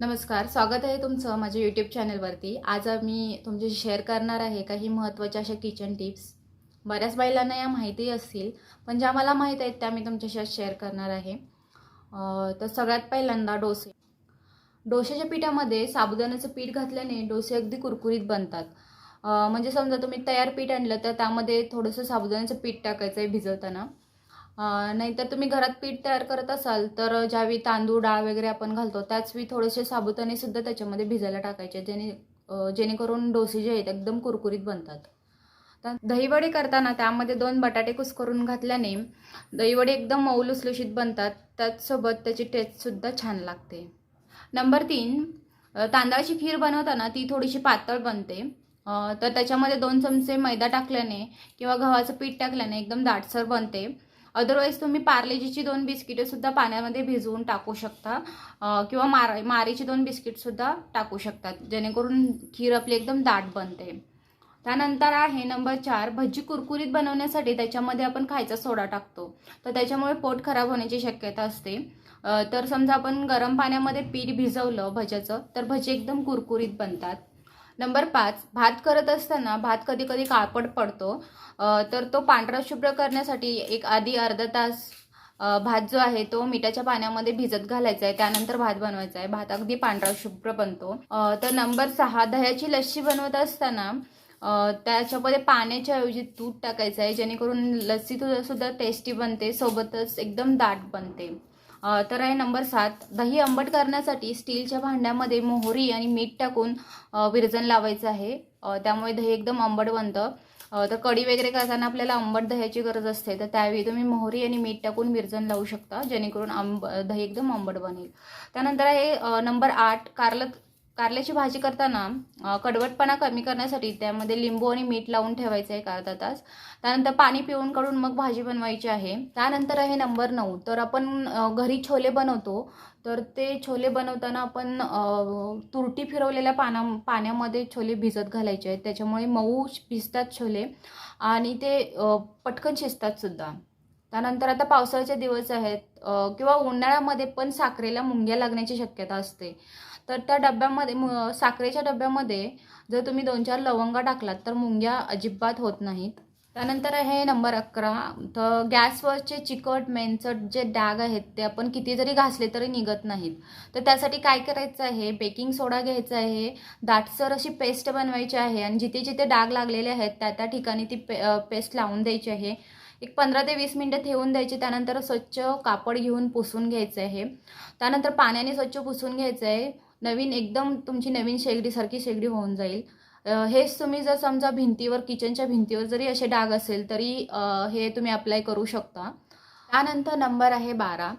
नमस्कार स्वागत आहे तुमचं माझ्या यूट्यूब चॅनलवरती आज मी तुमच्याशी शेअर करणार आहे काही महत्त्वाच्या अशा किचन टिप्स बऱ्याच बायलांना या माहिती असतील पण ज्या मला माहीत आहेत त्या मी तुमच्याशी आज शेअर करणार आहे. तर सगळ्यात पहिल्यांदा डोसे. डोश्याच्या पिठामध्ये साबुदाण्याचं पीठ घातल्याने डोसे अगदी कुरकुरीत बनतात. म्हणजे समजा तुम्ही तयार पीठ आणलं तर त्यामध्ये थोडंसं साबुदाण्याचं पीठ टाकायचं आहे भिजवताना. नाहीतर तुम्ही घरात पीठ तयार करत असाल तर ज्यावेळी तांदूळ डाळ वगैरे आपण घालतो त्याच वेळी थोडेसे साबुदाणे सुद्धा त्याच्यामध्ये भिजायला टाकायचे जेणे जेणेकरून डोसे जे आहेत एकदम कुरकुरीत बनतात. तर दहीवडे करताना त्यामध्ये दोन बटाटे कुस्करून घातल्याने दहीवडे एकदम मऊ लुसलुशीत बनतात त्याचसोबत त्याची टेस्टसुद्धा छान लागते. नंबर तीन तांदळाची खीर बनवताना ती थोडीशी पातळ बनते. तर त्याच्यामध्ये दोन चमचे मैदा टाकल्याने किंवा गव्हाचं पीठ टाकल्याने एकदम दाटसर बनते. अदरवाईज तुम्ही पार्लेजीची दोन बिस्किटंसुद्धा पाण्यामध्ये भिजवून टाकू शकता. किंवा मार मारीची दोन बिस्किटसुद्धा टाकू शकतात जेणेकरून खीर आपली एकदम दाट बनते. त्यानंतर आहे नंबर चार भजी कुरकुरीत बनवण्यासाठी त्याच्यामध्ये आपण खायचा सोडा टाकतो. तर त्याच्यामुळे पोट खराब होण्याची शक्यता असते. तर समजा आपण गरम पाण्यामध्ये पीठ भिजवलं भज्याचं तर भजी एकदम कुरकुरीत बनतात. नंबर पाच भात करत असताना भात कधी कधी काळपट पडतो. तर तो पांढरा शुभ्र करण्यासाठी एक आधी अर्धा तास भात जो आहे तो मिठाच्या पाण्यामध्ये भिजत घालायचा आहे. त्यानंतर भात बनवायचा आहे. भात अगदी पांढरा शुभ्र बनतो. तर नंबर सहा दह्याची लस्सी बनवत असताना त्याच्यामध्ये पाण्याच्या ऐवजी दूध टाकायचं आहे. जेणेकरून लस्सी सुद्धा टेस्टी बनते सोबतच एकदम दाट बनते. तर आहे नंबर सात. दही आंबट करण्यासाठी स्टीलच्या भांड्यामध्ये मोहरी आणि मीठ टाकून विरजन लावायचं आहे. त्यामुळे दही एकदम आंबट बनतं. तर कढी वगैरे करताना आपल्याला आंबट दह्याची गरज असते. तर त्यावेळी तुम्ही मोहरी आणि मीठ टाकून विरजन लावू शकता जेणेकरून आंब दही एकदम आंबट बनेल. त्यानंतर आहे नंबर आठ कारलं कारल्याची भाजी करताना कडवटपणा कमी करण्यासाठी त्यामध्ये लिंबू आणि मीठ लावून ठेवायचं आहे एक अर्धा तास. त्यानंतर पाणी पिऊन काढून मग भाजी बनवायची आहे. त्यानंतर आहे नंबर नऊ. तर आपण घरी छोले बनवतो. तर ते छोले बनवताना आपण तुरटी फिरवलेल्या पाना पाण्यामध्ये छोले भिजत घालायचे आहेत. त्याच्यामुळे मऊ भिजतात छोले आणि ते पटकन शिजतात सुद्धा. त्यानंतर आता पावसाळ्याचे दिवस आहेत. किंवा उन्हाळ्यामध्ये पण साखरेला मुंग्या लागण्याची शक्यता असते. तर त्या डब्यामध्ये मु- साखरेच्या डब्यामध्ये जर तुम्ही दोन चार लवंगा टाकलात तर मुंग्या अजिबात होत नाहीत. त्यानंतर आहे नंबर अकरा. तर गॅसवरचे चिकट मेनचट जे डाग आहेत ते आपण किती जरी घासले तरी निघत नाहीत. तर त्यासाठी काय करायचं आहे? बेकिंग सोडा घ्यायचा आहे. दाटसर अशी पेस्ट बनवायची आहे आणि जिथे जिथे डाग लागलेले आहेत त्या त्या ठिकाणी ती पे पेस्ट लावून द्यायची आहे. एक पंधरा ते वीस मिनटं ठेवून द्यायची. त्यानंतर स्वच्छ कापड घेऊन पुसून घ्यायचं आहे. त्यानंतर पाण्याने स्वच्छ पुसून घ्यायचं आहे. नवीन एकदम तुमची नवीन शेगडीसारखी शेगडी होऊन जाईल. हेच तुम्ही जर समजा भिंतीवर किचनच्या भिंतीवर जरी असे डाग असेल तरी हे तुम्ही अप्लाय करू शकता. त्यानंतर नंबर आहे बारा.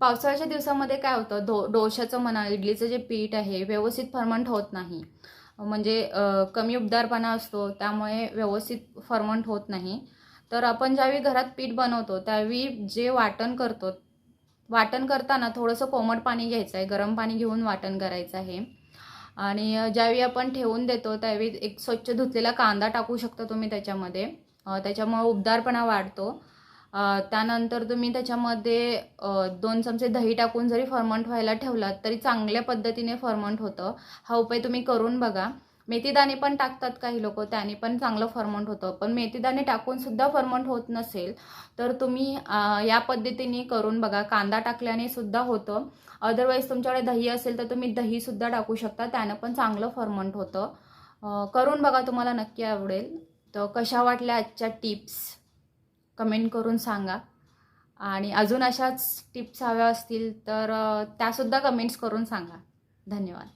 पावसाळ्याच्या दिवसामध्ये काय होतं? डो डोशाचं म्हणा इडलीचं जे पीठ आहे व्यवस्थित फर्मंट होत नाही. म्हणजे कमी उबदारपणा असतो त्यामुळे व्यवस्थित फर्मंट होत नाही. तर आपण ज्यावेळी घरात पीठ बनवतो त्यावेळी जे वाटण करतो वाटण करताना थोडंसं कोमट पाणी घ्यायचं आहे गरम पाणी घेऊन वाटण करायचं आहे. आणि ज्यावेळी आपण ठेवून देतो त्यावेळी एक स्वच्छ धुतलेला कांदा टाकू शकता तुम्ही त्याच्यामध्ये. त्याच्यामुळं त्याच्यामुळे उबदारपणा वाढतो. त्यानंतर तुम्ही त्याच्यामध्ये दोन चमचे दही टाकून जरी फर्मंट व्हायला ठेवलात तरी चांगल्या पद्धतीने फर्मंट होतं. हा उपाय तुम्ही करून बघा. मेथीदाणे पण टाकतात काही लोक त्याने पण चांगलं फर्मंट होतं. पण मेथीदाणे टाकून सुद्धा फर्मंट होत नसेल तर तुम्ही या पद्धतीने करून बघा. कांदा टाकल्याने सुद्धा होतं. अदरवाईज तुमच्याकडे दही असेल तर तुम्ही दहीसुद्धा टाकू शकता. त्यानं पण चांगलं फर्मंट होतं. करून बघा तुम्हाला नक्की आवडेल. तर कशा वाटल्या आजच्या टिप्स कमेंट करून सांगा. आणि अजून अशाच टिप्स हव्या असतील तर त्यासुद्धा कमेंट्स करून सांगा. धन्यवाद.